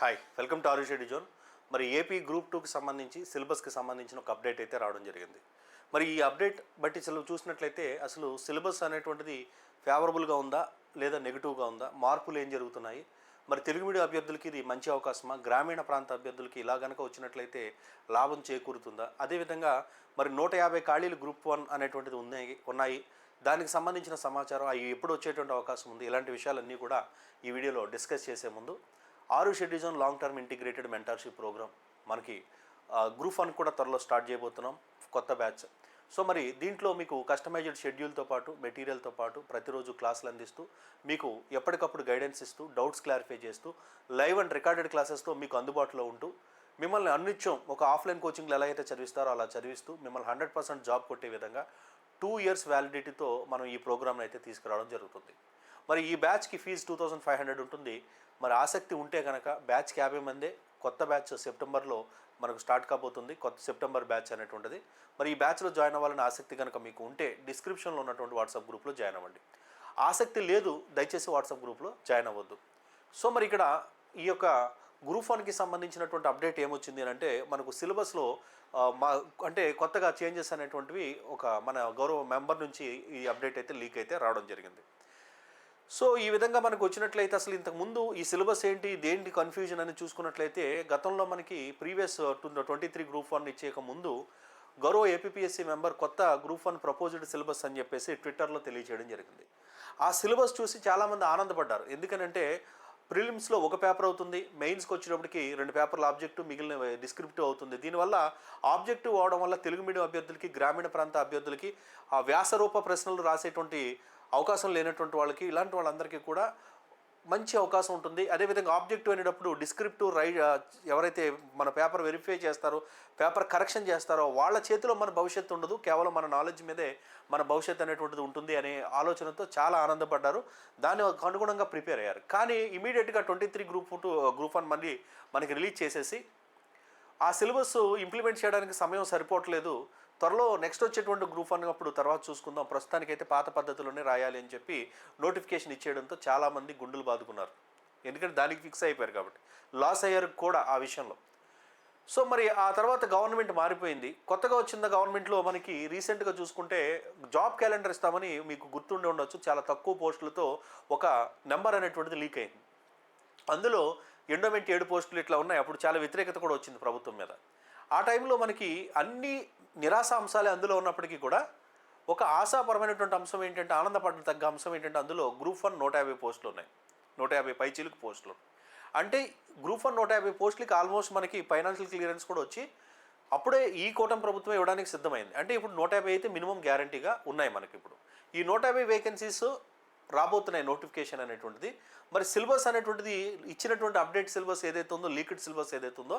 Hi welcome to ఆరుషెడ్డి zone మరి AP group టూకి సంబంధించి సిలబస్కి సంబంధించిన ఒక అప్డేట్ అయితే రావడం జరిగింది. మరి ఈ అప్డేట్ బట్టి అసలు చూసినట్లయితే అసలు సిలబస్ అనేటువంటిది ఫేవరబుల్గా ఉందా లేదా నెగిటివ్గా ఉందా? మార్పులు ఏం జరుగుతున్నాయి? మరి తెలుగు మీడియా అభ్యర్థులకి ఇది మంచి అవకాశమా? గ్రామీణ ప్రాంత అభ్యర్థులకి ఇలా కనుక వచ్చినట్లయితే లాభం చేకూరుతుందా? అదేవిధంగా మరి నూట యాభై ఖాళీలు గ్రూప్ వన్ అనేటువంటిది ఉన్నాయి ఉన్నాయి. దానికి సంబంధించిన సమాచారం అవి ఎప్పుడు వచ్చేటువంటి అవకాశం ఉంది? ఇలాంటి విషయాలన్నీ కూడా ఈ వీడియోలో డిస్కస్ చేసే ముందు ఆరు షెడ్యూజన్ long term integrated mentorship program మనకి గ్రూప్ వన్ కూడా త్వరలో స్టార్ట్ చేయబోతున్నాం కొత్త బ్యాచ్. సో మరి దీంట్లో మీకు కస్టమైజ్డ్ షెడ్యూల్తో పాటు మెటీరియల్తో పాటు ప్రతిరోజు క్లాసులు అందిస్తూ మీకు ఎప్పటికప్పుడు గైడెన్స్ ఇస్తూ డౌట్స్ క్లారిఫై చేస్తూ లైవ్ అండ్ రికార్డెడ్ క్లాసెస్తో మీకు అందుబాటులో ఉంటూ మిమ్మల్ని అన్నిత్యం ఒక ఆఫ్లైన్ కోచింగ్లు ఎలా అయితే చదివిస్తారో అలా చదివిస్తూ మిమ్మల్ని హండ్రెడ్ పర్సెంట్ జాబ్ కొట్టే విధంగా టూ ఇయర్స్ వ్యాలిడిటీతో మనం ఈ ప్రోగ్రామ్ని అయితే తీసుకురావడం జరుగుతుంది. మరి ఈ బ్యాచ్కి fees two thousand five hundred ఉంటుంది. మరి ఆసక్తి ఉంటే కనుక బ్యాచ్కి యాభై మందే కొత్త బ్యాచ్ సెప్టెంబర్లో మనకు స్టార్ట్ కాబోతుంది కొత్త సెప్టెంబర్ బ్యాచ్ అనేటువంటిది. మరి ఈ బ్యాచ్లో జాయిన్ అవ్వాలని ఆసక్తి కనుక మీకు ఉంటే డిస్క్రిప్షన్లో ఉన్నటువంటి వాట్సాప్ గ్రూప్లో జాయిన్ అవ్వండి. ఆసక్తి లేదు దయచేసి వాట్సాప్ గ్రూప్లో జాయిన్ అవ్వద్దు. సో మరి ఇక్కడ ఈ యొక్క గ్రూప్ వన్కి సంబంధించినటువంటి అప్డేట్ ఏమొచ్చింది అని అంటే మనకు సిలబస్లో మా అంటే కొత్తగా చేంజెస్ అనేటువంటివి ఒక మన గౌరవ మెంబర్ నుంచి ఈ అప్డేట్ అయితే లీక్ అయితే రావడం జరిగింది. సో ఈ విధంగా మనకు వచ్చినట్లయితే అసలు ఇంతకు ముందు ఈ సిలబస్ ఏంటి దేంటి కన్ఫ్యూజన్ అని చూసుకున్నట్లయితే గతంలో మనకి previous twenty three group one ఇచ్చేక ముందు గౌరవ ఏపీఎస్సీ మెంబర్ కొత్త గ్రూప్ వన్ ప్రపోజ్డ్ సిలబస్ అని చెప్పేసి ట్విట్టర్లో తెలియజేయడం జరిగింది. ఆ సిలబస్ చూసి చాలామంది ఆనందపడ్డారు. ఎందుకనంటే ప్రిలిమ్స్లో ఒక పేపర్ అవుతుంది మెయిన్స్కి వచ్చేటప్పటికి రెండు పేపర్లు ఆబ్జెక్టివ్ మిగిలిన uh, డిస్క్రిప్టివ్ అవుతుంది. దీనివల్ల ఆబ్జెక్టివ్ అవడం వల్ల తెలుగు మీడియం అభ్యర్థులకి గ్రామీణ ప్రాంత అభ్యర్థులకి ఆ వ్యాసరూప ప్రశ్నలు రాసేటువంటి అవకాశం లేనటువంటి వాళ్ళకి ఇలాంటి వాళ్ళందరికీ కూడా మంచి అవకాశం ఉంటుంది. అదేవిధంగా ఆబ్జెక్టివ్ అనేటప్పుడు డిస్క్రిప్టివ్ రై ఎవరైతే మన పేపర్ వెరిఫై చేస్తారో పేపర్ కరెక్షన్ చేస్తారో వాళ్ళ చేతిలో మన భవిష్యత్తు ఉండదు. కేవలం మన నాలెడ్జ్ మీదే మన భవిష్యత్తు అనేటువంటిది ఉంటుంది అనే ఆలోచనతో చాలా ఆనందపడ్డారు. దాని అనుగుణంగా ప్రిపేర్ అయ్యారు. కానీ ఇమీడియట్గా twenty three group two group one మళ్ళీ మనకి రిలీజ్ చేసేసి ఆ సిలబస్ ఇంప్లిమెంట్ చేయడానికి సమయం సరిపోవట్లేదు. త్వరలో నెక్స్ట్ వచ్చేటువంటి గ్రూప్ వన్ అప్పుడు తర్వాత చూసుకుందాం. ప్రస్తుతానికైతే పాత పద్ధతిలోనే రాయాలి అని చెప్పి నోటిఫికేషన్ ఇచ్చేయడంతో చాలామంది గుండెలు బాదుకున్నారు. ఎందుకంటే దానికి ఫిక్స్ అయిపోయారు కాబట్టి. లాస్ అయ్యారు కూడా ఆ విషయంలో. సో మరి ఆ తర్వాత గవర్నమెంట్ మారిపోయింది. కొత్తగా వచ్చిన గవర్నమెంట్లో మనకి రీసెంట్గా చూసుకుంటే జాబ్ క్యాలెండర్ ఇస్తామని మీకు గుర్తుండే ఉండొచ్చు. చాలా తక్కువ పోస్టులతో ఒక నెంబర్ అనేటువంటిది లీక్ అయింది. అందులో ఎండోమెంట్ ఏడు పోస్టులు ఇట్లా ఉన్నాయి. అప్పుడు చాలా వ్యతిరేకత కూడా వచ్చింది ప్రభుత్వం మీద. ఆ టైంలో మనకి అన్ని నిరాశ అంశాలే అందులో ఉన్నప్పటికీ కూడా ఒక ఆశాపరమైనటువంటి అంశం ఏంటంటే ఆనందపడిన తగ్గ అంశం ఏంటంటే అందులో గ్రూప్ వన్ నూట యాభై పోస్టులు ఉన్నాయి. నూట యాభై పైచీలకు పోస్టులు. అంటే గ్రూప్ వన్ నూట యాభై పోస్టులకి ఆల్మోస్ట్ మనకి ఫైనాన్షియల్ క్లియరెన్స్ కూడా వచ్చి అప్పుడే ఈ కూటమి ప్రభుత్వం ఇవ్వడానికి సిద్ధమైంది. అంటే ఇప్పుడు నూట యాభై అయితే మినిమం గ్యారంటీగా ఉన్నాయి మనకి ఇప్పుడు. ఈ నూట యాభై వేకెన్సీస్ రాబోతున్నాయి నోటిఫికేషన్ అనేటువంటిది. మరి సిలబస్ అనేటువంటిది ఇచ్చినటువంటి అప్డేట్ సిలబస్ ఏదైతే ఉందో లీక్డ్ సిలబస్ ఏదైతే ఉందో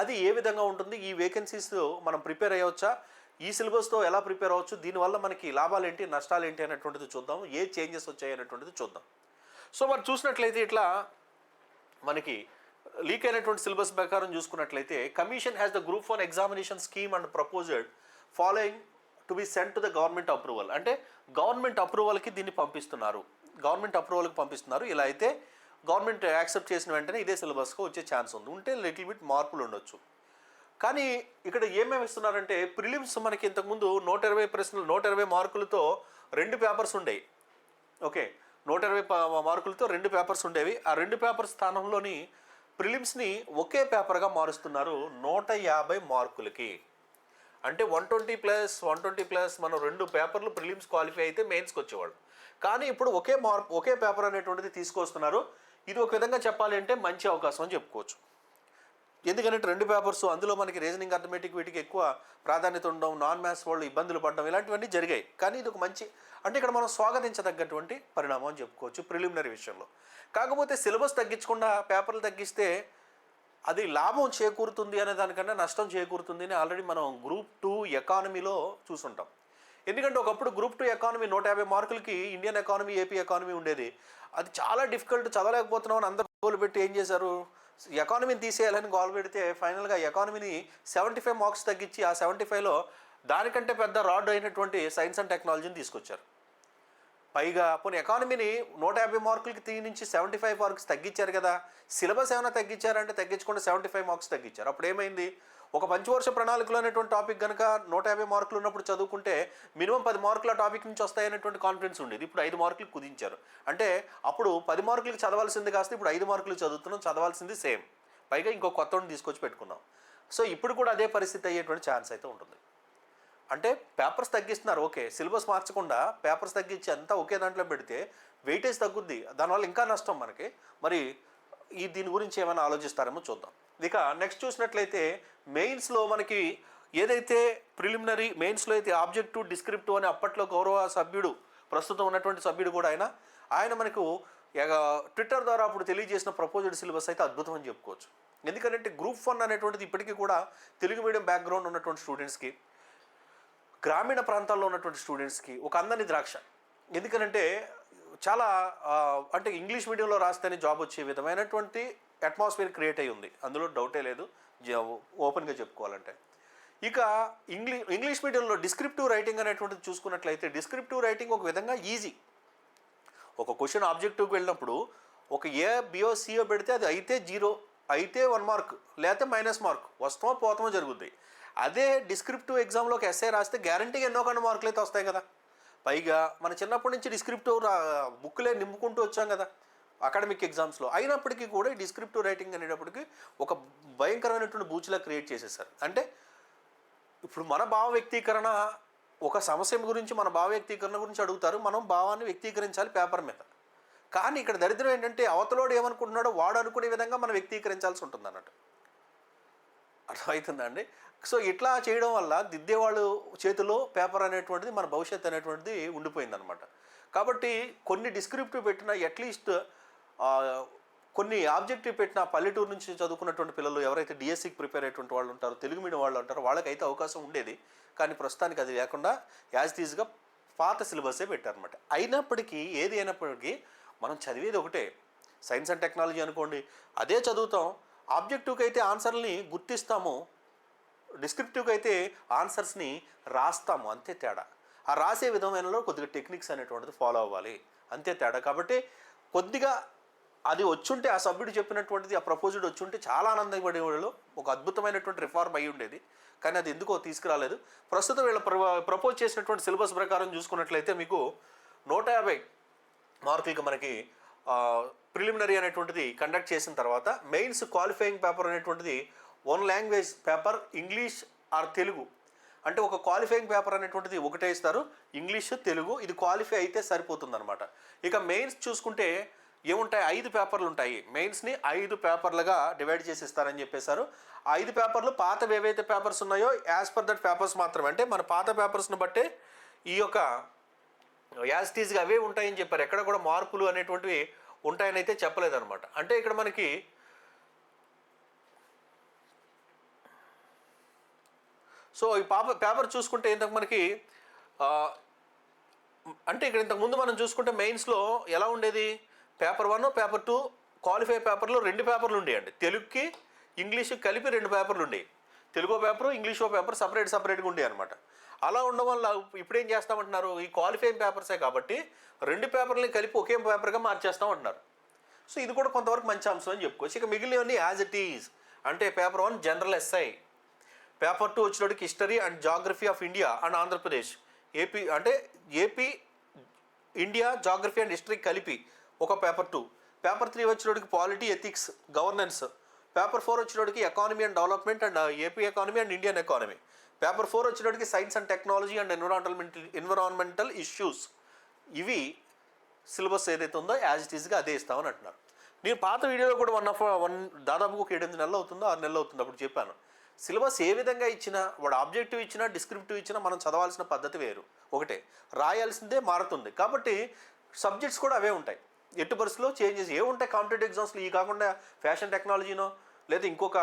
అది ఏ విధంగా ఉంటుంది? ఈ వేకెన్సీస్ మనం ప్రిపేర్ అయ్యవచ్చా? ఈ సిలబస్తో ఎలా ప్రిపేర్ అవ్వచ్చు? దీనివల్ల మనకి లాభాలు ఏంటి? నష్టాలు ఏంటి? అనేటువంటిది చూద్దాం. ఏ చేంజెస్ వచ్చాయి? అనేటువంటిది చూద్దాం. సో మరి చూసినట్లయితే ఇట్లా మనకి లీక్ అయినటువంటి సిలబస్ ప్రకారం చూసుకున్నట్లయితే commission has the group one examination scheme and proposed following to be sent to the government approval అంటే గవర్నమెంట్ అప్రూవల్కి దీన్ని పంపిస్తున్నారు. గవర్నమెంట్ అప్రూవల్కి పంపిస్తున్నారు. ఇలా అయితే గవర్నమెంట్ యాక్సెప్ట్ చేసిన వెంటనే ఇదే సిలబస్గా వచ్చే ఛాన్స్ ఉంది. ఉంటే లిటిల్ బిట్ మార్పులు ఉండొచ్చు. కానీ ఇక్కడ ఏమేమి ఇస్తున్నారంటే ప్రిలిమ్స్ మనకి ఇంతకుముందు నూట ఇరవై ప్రశ్నలు నూట ఇరవై మార్కులతో రెండు పేపర్స్ ఉండేవి ఓకే నూట ఇరవై మార్కులతో రెండు పేపర్స్ ఉండేవి. ఆ రెండు పేపర్ స్థానంలోని ప్రిలిమ్స్ని ఒకే పేపర్గా మారుస్తున్నారు నూట యాభై మార్కులకి. అంటే one twenty plus one twenty plus మనం రెండు పేపర్లు ప్రిలిమ్స్ క్వాలిఫై అయితే మెయిన్స్కి వచ్చేవాళ్ళు. కానీ ఇప్పుడు ఒకే మార్క్ ఒకే పేపర్ అనేటువంటిది తీసుకొస్తున్నారు. ఇది ఒక విధంగా చెప్పాలి అంటే మంచి అవకాశం అని చెప్పుకోవచ్చు. ఎందుకంటే రెండు పేపర్స్ అందులో మనకి రీజనింగ్ అథమెటిక్ వీటికి ఎక్కువ ప్రాధాన్యత ఉండడం నాన్ మ్యాథ్స్ వాళ్ళు ఇబ్బందులు పడడం ఇలాంటివన్నీ జరిగాయి. కానీ ఇది ఒక మంచి అంటే ఇక్కడ మనం స్వాగతించదగ్గటువంటి పరిణామం అని చెప్పుకోవచ్చు ప్రిలిమినరీ విషయంలో. కాకపోతే సిలబస్ తగ్గించకుండా పేపర్లు తగ్గిస్తే అది లాభం చేకూరుతుంది అనే దానికన్నా నష్టం చేకూరుతుంది అని ఆల్రెడీ మనం గ్రూప్ టూ ఎకానమీలో చూసుంటాం. ఎందుకంటే ఒకప్పుడు గ్రూప్ టూ ఎకానమీ నూట యాభై మార్కులకి ఇండియన్ ఎకానమీ ఏపీ ఎకానమీ ఉండేది. అది చాలా డిఫికల్ట్ చదవలేకపోతున్నాం అని అందరు గోలు పెట్టి ఏం చేశారు? ఎకానమీని తీసేయాలని గోల్ పెడితే ఫైనల్గా ఎకానమీని సెవెంటీ ఫైవ్ మార్క్స్ తగ్గించి ఆ సెవెంటీ ఫైవ్లో దానికంటే పెద్ద రాడ్ అయినటువంటి సైన్స్ అండ్ టెక్నాలజీని తీసుకొచ్చారు. పైగా పోనీ ఎకానమీని నూట యాభై మార్కులకి తీ నుంచి సెవెంటీ ఫైవ్ మార్క్స్ తగ్గించారు కదా. సిలబస్ ఏమైనా తగ్గించారంటే తగ్గించకుండా సెవెంటీ ఫైవ్ మార్క్స్ తగ్గించారు. అప్పుడు ఏమైంది? ఒక పంచవర్ష ప్రణాళికలో అనేటువంటి టాపిక్ కనుక నూట యాభై మార్కులు ఉన్నప్పుడు చదువుకుంటే మినిమం పది మార్కుల టాపిక్ నుంచి వస్తాయనేటువంటి కాన్ఫిడెన్స్ ఉండేది. ఇప్పుడు ఐదు మార్కులు కుదించారు. అంటే అప్పుడు పది మార్కులకి చదవాల్సింది కాస్త ఇప్పుడు ఐదు మార్కులు చదువుతున్నాం చదవాల్సింది సేమ్. పైగా ఇంకో కొత్త తీసుకొచ్చి పెట్టుకున్నాం. సో ఇప్పుడు కూడా అదే పరిస్థితి అయ్యేటువంటి ఛాన్స్ అయితే ఉంటుంది. అంటే పేపర్స్ తగ్గిస్తున్నారు ఓకే. సిలబస్ మార్చకుండా పేపర్స్ తగ్గించి అంతా ఒకే దాంట్లో పెడితే వెయిటేజ్ తగ్గుద్ది. దానివల్ల ఇంకా నష్టం మనకి. మరి ఈ దీని గురించి ఏమైనా ఆలోచిస్తారేమో చూద్దాం. ఇక నెక్స్ట్ చూసినట్లయితే మెయిన్స్లో మనకి ఏదైతే ప్రిలిమినరీ మెయిన్స్లో అయితే ఆబ్జెక్టివ్ డిస్క్రిప్టివ్ అని అప్పట్లో గౌరవ సభ్యుడు ప్రస్తుతం ఉన్నటువంటి సభ్యుడు కూడా ఆయన ఆయన మనకు ఎగ- ట్విట్టర్ ద్వారా అప్పుడు తెలియజేసిన ప్రపోజల్ సిలబస్ అయితే అద్భుతం అని చెప్పుకోవచ్చు. ఎందుకంటే గ్రూప్ వన్ అనేటువంటిది ఇప్పటికీ కూడా తెలుగు మీడియం బ్యాక్గ్రౌండ్ ఉన్నటువంటి స్టూడెంట్స్కి గ్రామీణ ప్రాంతాల్లో ఉన్నటువంటి స్టూడెంట్స్కి ఒక అందని ద్రాక్ష. ఎందుకనంటే చాలా అంటే ఇంగ్లీష్ మీడియంలో రాస్తేనే జాబ్ వచ్చే విధమైనటువంటి అట్మాస్ఫియర్ క్రియేట్ అయి ఉంది. అందులో డౌటే లేదు. ఓపెన్గా చెప్పుకోవాలంటే. ఇక English English medium descriptive writing అనేటువంటిది చూసుకున్నట్లయితే డిస్క్రిప్టివ్ రైటింగ్ ఒక విధంగా ఈజీ ఒక క్వశ్చన్ ఆబ్జెక్టివ్కి వెళ్ళినప్పుడు ఒక ఏ బిఓ సిఓ పెడితే అది అయితే జీరో అయితే వన్ మార్క్ లేకపోతే మైనస్ మార్క్ వస్తామో పోతామో జరుగుద్ది. అదే డిస్క్రిప్టివ్ ఎగ్జామ్లోకి ఎస్ఐ రాస్తే గ్యారంటీగా ఎన్నో కొన్ని మార్కులు అయితే వస్తాయి కదా. పైగా మన చిన్నప్పటి నుంచి డిస్క్రిప్టివ్ బుక్లే నింపుకుంటూ వచ్చాం కదా అకాడమిక్ ఎగ్జామ్స్లో అయినప్పటికీ కూడా ఈ డిస్క్రిప్టివ్ రైటింగ్ అనేటప్పటికి ఒక భయంకరమైనటువంటి బూచిలా క్రియేట్ చేసేసారు. అంటే ఇప్పుడు మన భావ వ్యక్తీకరణ ఒక సమస్య గురించి మన భావ వ్యక్తీకరణ గురించి అడుగుతారు. మనం భావాన్ని వ్యక్తీకరించాలి పేపర్ మీద. కానీ ఇక్కడ దరిద్రం ఏంటంటే అవతలోడు ఏమనుకుంటున్నాడో వాడు అనుకునే విధంగా మనం వ్యక్తీకరించాల్సి ఉంటుంది అన్నట్టు అర్థమవుతుందండి? సో ఇట్లా చేయడం వల్ల దిద్దేవాళ్ళు చేతిలో పేపర్ అనేటువంటిది మన భవిష్యత్తు అనేటువంటిది ఉండిపోయిందనమాట. కాబట్టి కొన్ని డిస్క్రిప్టివ్ పెట్టిన అట్లీస్ట్ కొన్ని ఆబ్జెక్టివ్ పెట్టిన పల్లెటూరు నుంచి చదువుకున్నటువంటి పిల్లలు ఎవరైతే డిఎస్సికి ప్రిపేర్ అయ్యేటువంటి వాళ్ళు ఉంటారో తెలుగు మీడియం వాళ్ళు ఉంటారో వాళ్ళకైతే అవకాశం ఉండేది. కానీ ప్రస్తుతానికి అది లేకుండా యాజ్ తీజ్గా పాత సిలబసే పెట్టారనమాట. అయినప్పటికీ ఏది అయినప్పటికీ మనం చదివేది ఒకటే. సైన్స్ అండ్ టెక్నాలజీ అనుకోండి అదే చదువుతాం ఆబ్జెక్టివ్కి అయితే ఆన్సర్ని గుర్తిస్తాము డిస్క్రిప్టివ్కి అయితే ఆన్సర్స్ని రాస్తాము అంతే తేడా. ఆ రాసే విధమైనలో కొద్దిగా టెక్నిక్స్ అనేటువంటిది ఫాలో అవ్వాలి అంతే తేడా. కాబట్టి కొద్దిగా అది వచ్చుంటే ఆ సభ్యుడు చెప్పినటువంటిది ఆ ప్రపోజల్ వచ్చుంటే చాలా ఆనందపడేవాళ్ళు ఒక అద్భుతమైనటువంటి రిఫార్మ్ అయి ఉండేది. కానీ అది ఎందుకో తీసుకురాలేదు. ప్రస్తుతం వీళ్ళ ప్రపోజ్ చేసినటువంటి సిలబస్ ప్రకారం చూసుకున్నట్లయితే మీకు నూట యాభై మార్కులకి మనకి ప్రిలిమినరీ అనేటువంటిది కండక్ట్ చేసిన తర్వాత మెయిన్స్ క్వాలిఫైయింగ్ పేపర్ అనేటువంటిది one language paper English or Telugu అంటే ఒక క్వాలిఫైయింగ్ పేపర్ అనేటువంటిది ఒకటే ఇస్తారు ఇంగ్లీష్ తెలుగు ఇది క్వాలిఫై అయితే సరిపోతుందనమాట ఇక మెయిన్స్ చూసుకుంటే ఏముంటాయి? ఐదు పేపర్లు ఉంటాయి. మెయిన్స్ని ఐదు పేపర్లుగా డివైడ్ చేసి ఇస్తారని చెప్పేశారు. ఆ ఐదు పేపర్లు పాతవి ఏవైతే పేపర్స్ ఉన్నాయో యాజ్ పర్ దట్ పేపర్స్ మాత్రమే. అంటే మన పాత పేపర్స్ని బట్టే ఈ యొక్క యాజిటీజ్గా అవే ఉంటాయని చెప్పారు. ఎక్కడ కూడా మార్పులు అనేటువంటివి ఉంటాయని అయితే చెప్పలేదన్నమాట. అంటే ఇక్కడ మనకి సో ఈ పాప పేపర్ చూసుకుంటే ఇంతకు మనకి అంటే ఇక్కడ ఇంతకుముందు మనం చూసుకుంటే మెయిన్స్లో ఎలా ఉండేది? Paper one paper two qualify పేపర్లో రెండు పేపర్లు ఉండేయండి తెలుగుకి ఇంగ్లీష్ కలిపి రెండు పేపర్లు ఉండేవి. తెలుగో పేపరు ఇంగ్లీషో పేపర్ సపరేట్ సపరేట్గా ఉండేవి అనమాట అలా ఉండడం వల్ల ఇప్పుడు ఏం చేస్తామంటున్నారు? ఈ క్వాలిఫైయింగ్ పేపర్సే కాబట్టి రెండు పేపర్లని కలిపి ఒకే పేపర్గా మార్చేస్తామంటున్నారు సో ఇది కూడా కొంతవరకు మంచి అంశం అని చెప్పుకోవచ్చు. ఇక మిగిలినవన్నీ యాజ్ ఇట్ ఈజ్ అంటే paper one general essay paper two వచ్చినోడికి history and geography of India and Andhra Pradesh AP అంటే AP India geography and history కలిపి ఒక paper two paper three వచ్చినోడికి polity ethics governance paper four వచ్చినోడికి economy and development and AP economy and Indian economy paper four వచ్చేటప్పటికి science and technology and environmental environmental issues. ఇవి syllabus ఏదైతే ఉందో as it ఈస్గా అదే ఇస్తామని అంటున్నారు. నేను పాత వీడియోలో కూడా వన్ ఆఫ్ వన్ దాదాపు ఒక ఏడెనిమిది నెలలు అవుతుందో ఆరు నెలలు అవుతుంది అప్పుడు చెప్పాను. సిలబస్ ఏ విధంగా ఇచ్చినా వాడు ఆబ్జెక్టివ్ ఇచ్చినా డిస్క్రిప్టివ్ ఇచ్చినా మనం చదవాల్సిన పద్ధతి వేరు. ఒకటే రాయాల్సిందే మారుతుంది. కాబట్టి సబ్జెక్ట్స్ కూడా అవే ఉంటాయి. ఎట్టి పరిస్థితుల్లో చేంజెస్ ఏ ఉంటాయి కాంపిటేటివ్ ఎగ్జామ్స్లో ఈ కాకుండా ఫ్యాషన్ టెక్నాలజీనో లేదా ఇంకొక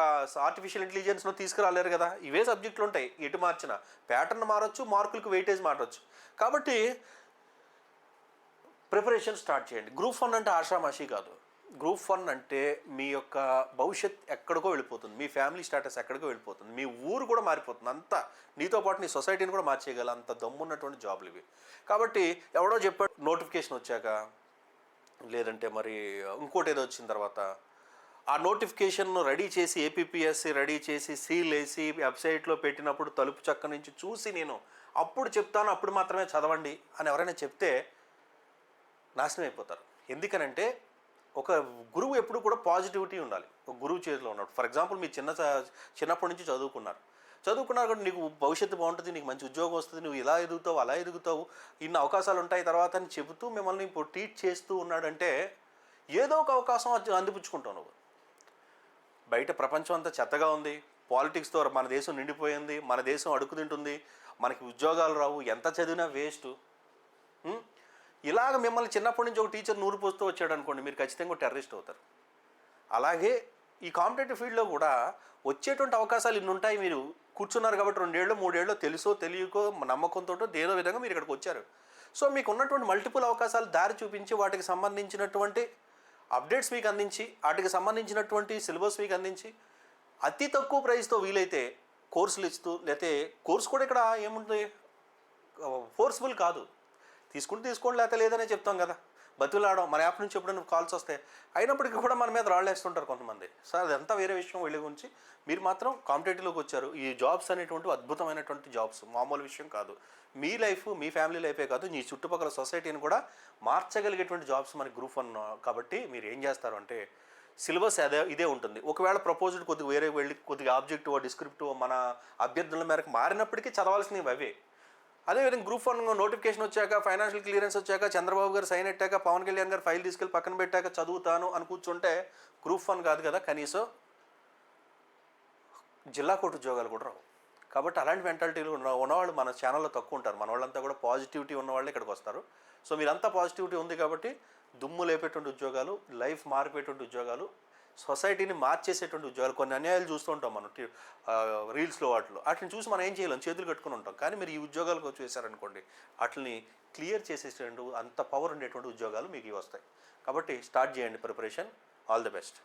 ఆర్టిఫిషియల్ ఇంటెలిజెన్స్ను తీసుకురాలేరు కదా. ఇవే సబ్జెక్టులు ఉంటాయి. ఎటు మార్చినా. ప్యాటర్న్ మారచ్చు మార్కులకు వెయిటేజ్ మారచ్చు. కాబట్టి ప్రిపరేషన్ స్టార్ట్ చేయండి. గ్రూప్ వన్ అంటే ఆషామాషి కాదు. గ్రూప్ వన్ అంటే మీ యొక్క భవిష్యత్ ఎక్కడికో వెళ్ళిపోతుంది. మీ ఫ్యామిలీ స్టేటస్ ఎక్కడికో వెళ్ళిపోతుంది. మీ ఊరు కూడా మారిపోతుంది. అంతా నీతో పాటు నీ సొసైటీని కూడా మార్చేయగల అంత దమ్మున్నటువంటి జాబ్లు ఇవి. కాబట్టి ఎవడో చెప్పాడు నోటిఫికేషన్ వచ్చాక లేదంటే మరి ఇంకోటి ఏదో వచ్చిన తర్వాత ఆ నోటిఫికేషన్ను రెడీ చేసి ఏపీపీఎస్సి రెడీ చేసి సీల్ వేసి వెబ్సైట్లో పెట్టినప్పుడు తలుపు చక్క నుంచి చూసి నేను అప్పుడు చెప్తాను అప్పుడు మాత్రమే చదవండి అని ఎవరైనా చెప్తే నాశనం అయిపోతారు. ఎందుకనంటే ఒక గురువు ఎప్పుడు కూడా పాజిటివిటీ ఉండాలి. ఒక గురువు చేతిలో ఉన్నాడు ఫర్ ఎగ్జాంపుల్ మీరు చిన్న చిన్నప్పటి నుంచి చదువుకున్నారు. చదువుకున్నారు కూడా నీకు భవిష్యత్తు బాగుంటుంది నీకు మంచి ఉద్యోగం వస్తుంది నువ్వు ఇలా ఎదుగుతావు అలా ఎదుగుతావు ఇన్ని అవకాశాలు ఉంటాయి తర్వాత అని చెబుతూ మిమ్మల్ని ఇప్పుడు టీచ్ చేస్తూ ఉన్నాడంటే ఏదో ఒక అవకాశం అందిపుచ్చుకుంటావు నువ్వు. బయట ప్రపంచం అంతా చెత్తగా ఉంది. పాలిటిక్స్తో మన దేశం నిండిపోయింది. మన దేశం అడుగు తింటుంది. మనకి ఉద్యోగాలు రావు. ఎంత చదివినా వేస్ట్ ఇలాగ మిమ్మల్ని చిన్నప్పటి నుంచి ఒక టీచర్ నూరు పోస్తూ వచ్చాడు అనుకోండి మీరు ఖచ్చితంగా టెర్రరిస్ట్ అవుతారు. అలాగే ఈ కాంపిటేటివ్ ఫీల్డ్లో కూడా వచ్చేటువంటి అవకాశాలు ఇన్ని ఉంటాయి. మీరు కూర్చున్నారు కాబట్టి రెండేళ్ళు మూడేళ్ళు తెలుసో తెలియకో నమ్మకంతో దేదో విధంగా మీరు ఇక్కడికి వచ్చారు. సో మీకు ఉన్నటువంటి మల్టిపుల్ అవకాశాలు దారి చూపించి వాటికి సంబంధించినటువంటి అప్డేట్స్ మీకు అందించి వాటికి సంబంధించినటువంటి సిలబస్ మీకు అందించి అతి తక్కువ ప్రైస్తో వీలైతే కోర్సులు ఇస్తూ లేకపోతే కోర్స్ కూడా ఇక్కడ ఏముంటుంది ఫోర్స్ఫుల్ కాదు. తీసుకుంటే తీసుకోండి లేకపోతే లేదనే చెప్తాం కదా. బతులాడడం మన యాప్ నుంచి ఎప్పుడైనా కాల్స్ వస్తాయి అయినప్పటికీ కూడా మన మీద రాళ్ళేస్తుంటారు కొంతమంది. సార్ అదంతా వేరే విషయం వెళ్ళి గురించి. మీరు మాత్రం కాంపిటేటివ్లోకి వచ్చారు. ఈ జాబ్స్ అనేటువంటి అద్భుతమైనటువంటి జాబ్స్. మామూలు విషయం కాదు. మీ లైఫ్ మీ ఫ్యామిలీ లైఫే కాదు. మీ చుట్టుపక్కల సొసైటీని కూడా మార్చగలిగేటువంటి జాబ్స్ మనకి గ్రూప్ వన్ కాబట్టి మీరు ఏం చేస్తారు అంటే సిలబస్ అదే ఇదే ఉంటుంది. ఒకవేళ ప్రపోజ్డ్ కొద్దిగా వేరే వెళ్ళి కొద్దిగా ఆబ్జెక్టివ్ డిస్క్రిప్టివ్ మన అభ్యర్థుల మేరకు మారినప్పటికీ చదవాల్సినవి అవే. అదేవిధంగా గ్రూప్ వన్ నోటిఫికేషన్ వచ్చాక ఫైనాన్షియల్ క్లియరెన్స్ వచ్చాక చంద్రబాబు గారు సైన్ పెట్టాక పవన్ కళ్యాణ్ గారు ఫైల్ తీసుకెళ్ళి పక్కన పెట్టాక చదువుతాను అని కూర్చుంటే గ్రూప్ వన్ కాదు కదా కనీసం జిల్లా కోర్టు ఉద్యోగాలు కూడా రావు. కాబట్టి అలాంటి మెంటాలిటీలు ఉన్న ఉన్నవాళ్ళు మన ఛానల్లో తక్కువ ఉంటారు. మన వాళ్ళంతా కూడా పాజిటివిటీ ఉన్న వాళ్ళే ఇక్కడికి వస్తారు. సో మీరంతా పాజిటివిటీ ఉంది కాబట్టి దుమ్ము లేపేటువంటి ఉద్యోగాలు లైఫ్ మారిపోయేటువంటి ఉద్యోగాలు సొసైటీని మార్చేసేటువంటి ఉద్యోగాలు కొన్ని అన్యాయాలు చూస్తూ ఉంటాం మనం రీల్స్లో వాటిలో. వాటిని చూసి మనం ఏం చేయలేం చేతులు కట్టుకుని ఉంటాం. కానీ మీరు ఈ ఉద్యోగాలకు వచ్చి వేశారనుకోండి వాటిని క్లియర్ చేసేటువంటి అంత పవర్ ఉండేటువంటి ఉద్యోగాలు మీకు వస్తాయి. కాబట్టి స్టార్ట్ చేయండి ప్రిపరేషన్. All the best.